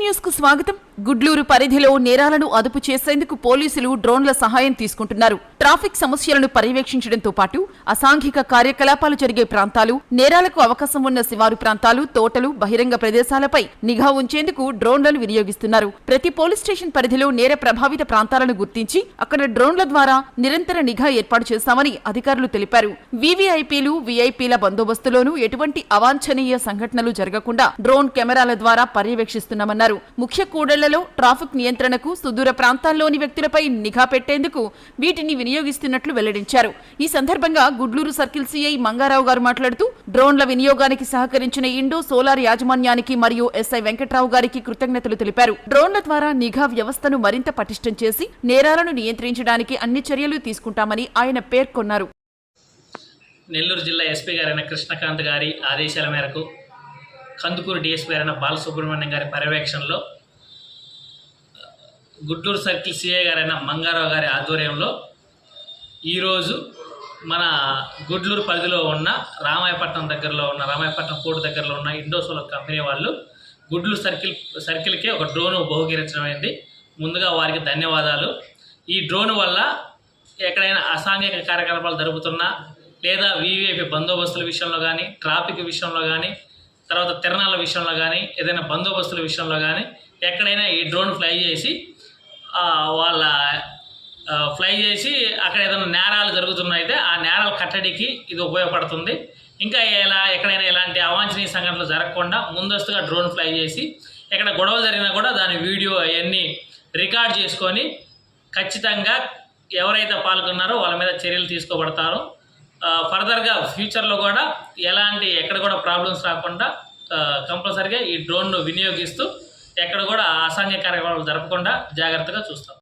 న్యూస్కు స్వాగతం. గుడ్లూరు పరిధిలో నేరాలను అదుపు చేసేందుకు పోలీసులు డ్రోన్ల సహాయం తీసుకుంటున్నారు. ట్రాఫిక్ సమస్యలను పర్యవేక్షించడంతో పాటు అసాంఘిక కార్యకలాపాలు జరిగే ప్రాంతాలు నేరాలకు అవకాశం ఉన్న శివారు ప్రాంతాలు తోటలు బహిరంగ ప్రదేశాలపై నిఘా ఉంచేందుకు డ్రోన్లను వినియోగిస్తున్నారు. ప్రతి పోలీస్ స్టేషన్ పరిధిలో నేర ప్రభావిత ప్రాంతాలను గుర్తించి అక్కడ డ్రోన్ల ద్వారా నిరంతర నిఘా ఏర్పాటు చేశామని అధికారులు తెలిపారు. వీవీఐపీలు వీఐపీల బందోబస్తులోనూ ఎటువంటి అవాంఛనీయ సంఘటనలు జరగకుండా డ్రోన్ కెమెరాల ద్వారా పర్యవేక్షిస్తున్నామన్నారు. ముఖ్య కూడళ్ళలో ట్రాఫిక్ నియంత్రణకు సుదూర ప్రాంతాల్లోని వ్యక్తులపై నిఘా పెట్టేందుకు వీటిని వినియోగిస్తున్నట్లు వెల్లడించారు. ఈ సందర్భంగా గుడ్లూరు సర్కిల్ సీఐ మంగారావు గారు మాట్లాడుతూ డ్రోన్ల వినియోగానికి సహకరించిన ఇండో సోలార్ యాజమాన్యానికి మరియు ఎస్ఐ వెంకట్రావు గారికి కృతజ్ఞతలు తెలిపారు. డ్రోన్ల ద్వారా నిఘా వ్యవస్థను మరింత పటిష్టం చేసి నేరాలను నియంత్రించడానికి అన్ని చర్యలు తీసుకుంటామని ఆయన పేర్కొన్నారు. నెల్లూరు జిల్లా ఎస్పీ గారైన కృష్ణకాంత్ గారి ఆదేశాల మేరకు కందుకూరు డిఎస్పీ అయిన బాలసుబ్రహ్మణ్యం గారి పర్యవేక్షణలో గుడ్లూరు సర్కిల్ సిఐ గారైన మంగారావు గారి ఆధ్వర్యంలో ఈరోజు మన గుడ్లూరు పరిధిలో ఉన్న రామాయపట్నం దగ్గరలో ఉన్న రామాయపట్నం కోర్టు దగ్గరలో ఉన్న ఇండోసోల కంపెనీ వాళ్ళు గుడ్లూరు సర్కిల్ సర్కిల్కి ఒక డ్రోన్ బహుకరించడమైంది. అయింది ముందుగా వారికి ధన్యవాదాలు. ఈ డ్రోన్ వల్ల ఎక్కడైనా అసాంఘిక కార్యకలాపాలు జరుగుతున్నా లేదా వివిఐపి బందోబస్తుల విషయంలో కానీ ట్రాఫిక్ విషయంలో కానీ తర్వాత తిరణాల విషయంలో కానీ ఏదైనా బందోబస్తుల విషయంలో కానీ ఎక్కడైనా ఈ డ్రోన్ ఫ్లై చేసి వాళ్ళ ఫ్లై చేసి అక్కడ ఏదైనా నేరాలు జరుగుతున్నాయితే ఆ నేరాల కట్టడికి ఇది ఉపయోగపడుతుంది. ఇంకా ఎలా ఎక్కడైనా ఎలాంటి అవాంఛనీయ సంఘటనలు జరగకుండా ముందస్తుగా డ్రోన్ ఫ్లై చేసి ఎక్కడ గొడవ జరిగినా కూడా దాని వీడియో అవన్నీ రికార్డ్ చేసుకొని ఖచ్చితంగా ఎవరైతే పాల్గొన్నారో వాళ్ళ మీద చర్యలు తీసుకోబడతారో. ఫర్దర్గా ఫ్యూచర్లో కూడా ఎలాంటి ఎక్కడ కూడా ప్రాబ్లమ్స్ రాకుండా కంపల్సరిగా ఈ డ్రోన్ను వినియోగిస్తూ ఎక్కడ కూడా అసాంఘ్య కార్యక్రమాలు జరపకుండా జాగ్రత్తగా చూస్తాం.